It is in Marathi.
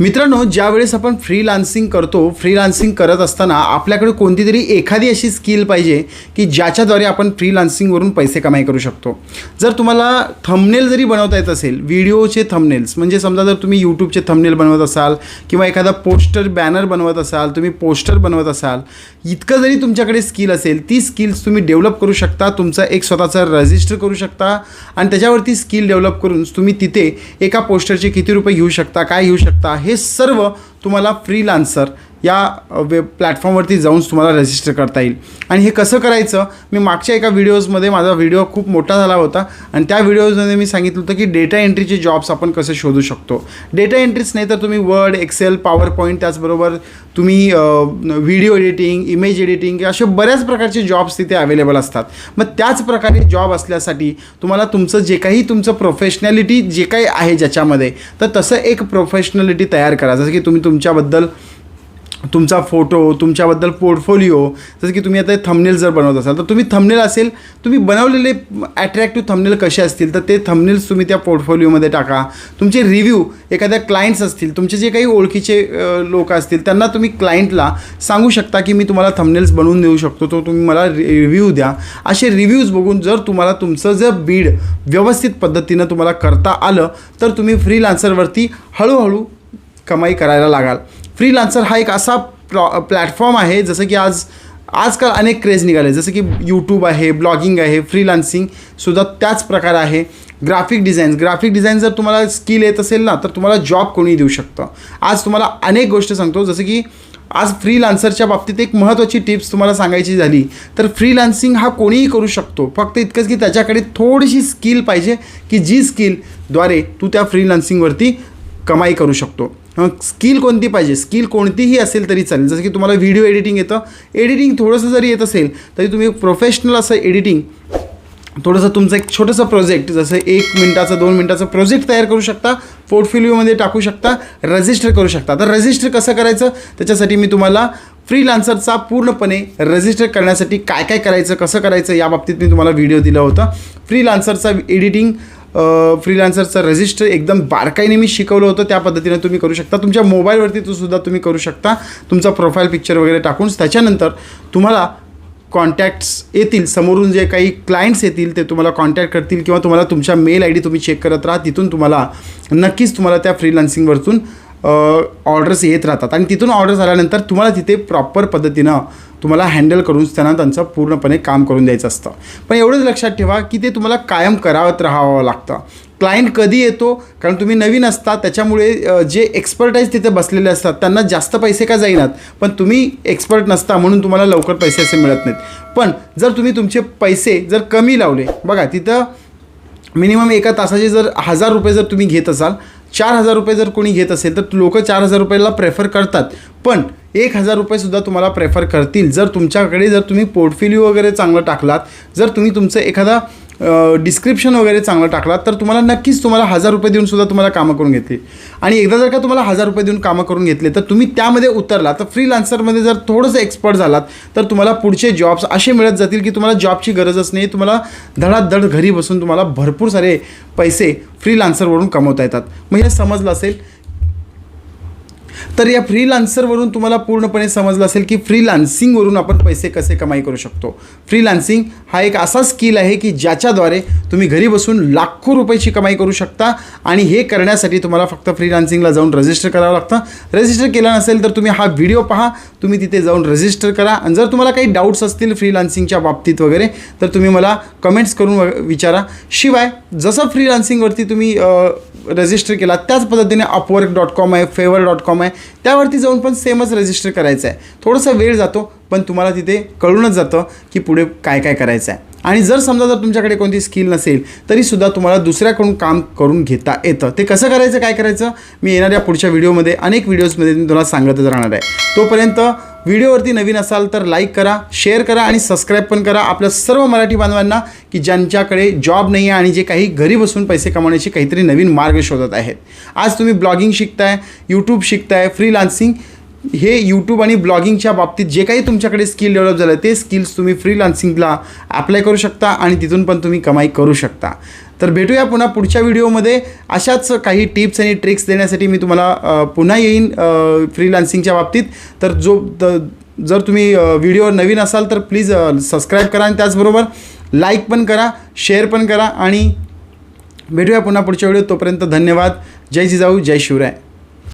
मित्रांनो ज्यावेळेस आपण फ्रीलान्सिंग करतो फ्रीलान्सिंग करत असताना आपल्याकडे कोणती तरी एखादी अशी स्किल पाहिजे की ज्याच्याद्वारे आपण फ्रीलान्सिंगवरून पैसे कमाई करू शकतो. जर तुम्हाला थंबनेल जरी बनवता येत असेल व्हिडिओचे थंबनेल्स म्हणजे समजा जर तुम्ही यूट्यूबचे थंबनेल बनवत असाल किंवा एखादा पोस्टर बॅनर बनवत असाल तुम्ही पोस्टर बनवत असाल इतकं जरी तुमच्याकडे स्किल असेल ती स्किल्स तुम्ही डेव्हलप करू शकता तुमचा एक स्वतःचा रजिस्टर करू शकता आणि त्याच्यावरती स्किल डेव्हलप करून तुम्ही तिथे एका पोस्टरचे किती रुपये घेऊ शकता काय घेऊ शकता हे हे सर्व तुम्हाला फ्रीलान्सर या वेब प्लॅटफॉर्मवरती जाऊन तुम्हाला रजिस्टर करता येईल. आणि हे कसं करायचं? मी मागच्या एका व्हिडिओजमध्ये माझा व्हिडिओ खूप मोठा झाला होता आणि त्या व्हिडिओजमध्ये मी सांगितलं होतं की डेटा एंट्रीचे जॉब्स आपण कसे शोधू शकतो? डेटा एंट्रीच नाही तर तुम्ही वर्ड एक्सेल पॉवर पॉईंट त्याचबरोबर तुम्ही व्हिडिओ एडिटिंग इमेज एडिटिंग असे बऱ्याच प्रकारचे जॉब्स तिथे अवेलेबल असतात. मग त्याच प्रकारे जॉब असल्यासाठी तुम्हाला तुमचं जे काही तुमचं प्रोफेशनॅलिटी जे काही आहे ज्याच्यामध्ये तर तसं एक प्रोफेशनॅलिटी तयार करा. जसं की तुम्ही तुमच्याबद्दल तुमचा फोटो तुमच्याबद्दल पोर्टफोलिओ जसं की तुम्ही आता थंबनेल जर बनवत असाल तर तुम्ही थंबनेल असेल तुम्ही बनवलेले ॲट्रॅक्टिव्ह थंबनेल कसे असतील तर ते थंबनेल्स तुम्ही त्या पोर्टफोलिओमध्ये टाका. तुमचे रिव्ह्यू एखाद्या क्लायंट्स असतील तुमचे जे काही ओळखीचे लोक असतील त्यांना तुम्ही क्लायंटला सांगू शकता की मी तुम्हाला थंबनेल्स बनवून देऊ शकतो तो तुम्ही मला रिव्ह्यू द्या. असे रिव्ह्यूज बघून जर तुम्हाला तुमचं जर बीड व्यवस्थित पद्धतीनं तुम्हाला करता आलं तर तुम्ही फ्रीलान्सरवरती हळूहळू कमाई करायला लागाल. फ्रीलान्सर हा एक असा प्लॉ प्लॅटफॉर्म आहे जसं की आज आजकाल अनेक क्रेज निघाले. जसं की यूट्यूब आहे ब्लॉगिंग आहे फ्रीलान्सिंगसुद्धा त्याच प्रकार आहे. ग्राफिक डिझाईन्स ग्राफिक डिझाईन जर तुम्हाला स्किल येत असेल ना तर तुम्हाला जॉब कोणी देऊ शकतं. आज तुम्हाला अनेक गोष्ट सांगतो जसं की आज फ्रीलान्सरच्या बाबतीत एक महत्त्वाची टिप्स तुम्हाला सांगायची झाली तर फ्रीलान्सिंग हा कोणीही करू शकतो. फक्त इतकंच की त्याच्याकडे थोडीशी स्किल पाहिजे की जी स्किलद्वारे तू त्या फ्रीलान्सिंगवरती कमाई करू शकतो. मग स्किल कोणती पाहिजे? स्किल कोणतीही असेल तरी चालेल. जसं की तुम्हाला व्हिडिओ एडिटिंग येतं. एडिटिंग थोडंसं जरी येत असेल तरी तुम्ही प्रोफेशनल असं एडिटिंग थोडंसं तुमचं एक छोटंसं प्रोजेक्ट जसं एक मिनटाचं दोन मिनटाचं प्रोजेक्ट तयार करू शकता पोर्टफोलिओमध्ये टाकू शकता रजिस्टर करू शकता. तर रजिस्टर कसं करायचं? त्याच्यासाठी मी तुम्हाला फ्रीलान्सरचा पूर्णपणे रजिस्टर करण्यासाठी काय काय करायचं कसं करायचं या बाबतीत मी तुम्हाला व्हिडिओ दिला होता. फ्रीलान्सरचा एडिटिंग फ्रीलान्सरचं रजिस्टर एकदम बारकाईने मी शिकवलं होतं त्या पद्धतीने तुम्ही करू शकता. तुमच्या मोबाईलवरती तो सुद्धा तुम्ही करू शकता. तुमचा प्रोफाईल पिक्चर वगैरे टाकून. त्याच्यानंतर तुम्हाला कॉन्टॅक्ट्स येतील. समोरून जे काही क्लायंट्स येतील ते तुम्हाला कॉन्टॅक्ट करतील किंवा तुम्हाला तुमच्या मेल आय डी तुम्ही चेक करत राहा. तिथून तुम्हाला नक्कीच तुम्हाला त्या फ्रीलान्सिंगवरतून ऑर्डर्स येत राहतात. आणि तिथून ऑर्डर्स आल्यानंतर तुम्हाला तिथे प्रॉपर पद्धतीनं तुम्हाला हँडल करून त्यांना त्यांचं पूर्णपणे काम करून द्यायचं असतं. पण एवढंच लक्षात ठेवा की ते तुम्हाला कायम करावत राहावं लागतं. क्लायंट कधी येतो? कारण तुम्ही नवीन असता त्याच्यामुळे जे एक्सपर्टाईज तिथे बसलेले असतात त्यांना जास्त पैसे का जाईनात? पण तुम्ही एक्सपर्ट नसता म्हणून तुम्हाला लवकर पैसे असे मिळत नाहीत. पण जर तुम्ही तुमचे पैसे जर कमी लावले बघा तिथं मिनिमम एका तासाचे जर हजार रुपये जर तुम्ही घेत असाल चार हजार रुपये जर कोणी घेत असेल तर लोक चार हजार रुपयाला प्रेफर करतात. पण एक हजार रुपयेसुद्धा तुम्हाला प्रेफर करतील. जर तुमच्याकडे जर तुम्ही पोर्टफोलिओ वगैरे चांगलं टाकलात जर तुम्ही तुमचं एखादा डिस्क्रिप्शन वगैरे चांगलं टाकलात तर तुम्हाला नक्कीच तुम्हाला हजार रुपये देऊन सुद्धा तुम्हाला कामं करून घेतली आणि एकदा जर का तुम्हाला हजार रुपये देऊन कामं करून घेतले तर तुम्ही त्यामध्ये उतरला तर फ्रीलान्सरमध्ये जर थोडंसं एक्सपर्ट झालात तर तुम्हाला पुढचे जॉब्स असे मिळत जातील की तुम्हाला जॉबची गरजच नाही तुम्हाला धडाधड घरी बसून तुम्हाला भरपूर सारे पैसे फ्रीलान्सरवरून कमवता येतात. मग हे समजलं असेल तर या फ्रीलान्सरवरून तुम्हाला पूर्णपणे समजलं असेल की फ्रीलान्सिंगवरून आपण पैसे कसे कमाई करू शकतो. फ्रीलान्सिंग हा एक असा स्किल आहे की ज्याच्याद्वारे तुम्ही घरी बसून लाखो रुपयाची कमाई करू शकता आणि हे करण्यासाठी तुम्हाला फक्त फ्रीलान्सिंगला जाऊन रजिस्टर करावं लागतं. रजिस्टर केलं नसेल तर तुम्ही हा व्हिडिओ पहा. तुम्ही तिथे जाऊन रजिस्टर करा. आणि जर तुम्हाला काही डाऊट्स असतील फ्रीलान्सिंगच्या बाबतीत वगैरे तर तुम्ही मला कमेंट्स करून व- विचारा. शिवाय जसं फ्रीलान्सिंगवरती तुम्ही रजिस्टर केला त्याच पद्धतीने अपवर्क डॉट कॉम आहे फेवर डॉट कॉम आहे. त्यावरती जाऊन पण सेमच रजिस्टर करायचं आहे थोडासा वेळ जातो पण तुम्हाला तिथे कळूनच जातं की पुढे काय काय करायचं आहे आणि जर समजा जर तुमच्याकडे कोणती स्किल नसेल तरीसुद्धा तुम्हाला दुसऱ्याकडून काम करून घेता येतं. ते कसं करायचं काय करायचं मी येणाऱ्या पुढच्या व्हिडिओमध्ये अनेक व्हिडिओजमध्ये मी तुम्हाला सांगतच राहणार आहे. तोपर्यंत व्हिडिओवरती नवीन असाल तर लाईक करा शेअर करा आणि सबस्क्राईब पण करा. आपल्या सर्व मराठी बांधवांना की ज्यांच्याकडे जॉब नाही आहे आणि जे काही घरी बसून पैसे कमावण्याचे काहीतरी नवीन मार्ग शोधत आहेत. आज तुम्ही ब्लॉगिंग शिकताय यूट्यूब शिकताय फ्रीलान्सिंग हे यूट्यूब आणि ब्लॉगिंगच्या बाबतीत जे काही तुमच्याकडे स्किल डेव्हलप झालं ते स्किल्स तुम्ही फ्रीलान्सिंगला अप्लाय करू शकता आणि तिथून पण तुम्ही कमाई करू शकता. तर भेटूया पुन्हा पुढच्या व्हिडिओमध्ये. अशाच काही टिप्स आणि ट्रिक्स देण्यासाठी मी तुम्हाला पुन्हा येईन फ्रीलान्सिंगच्या बाबतीत. तर जो जर तुम्ही व्हिडिओ नवीन असाल तर प्लीज सबस्क्राईब करा आणि त्याचबरोबर लाईक पण करा शेअर पण करा आणि भेटूया पुन्हा पुढच्या व्हिडिओ तोपर्यंत धन्यवाद. जय जिजाऊ जय शिवराय.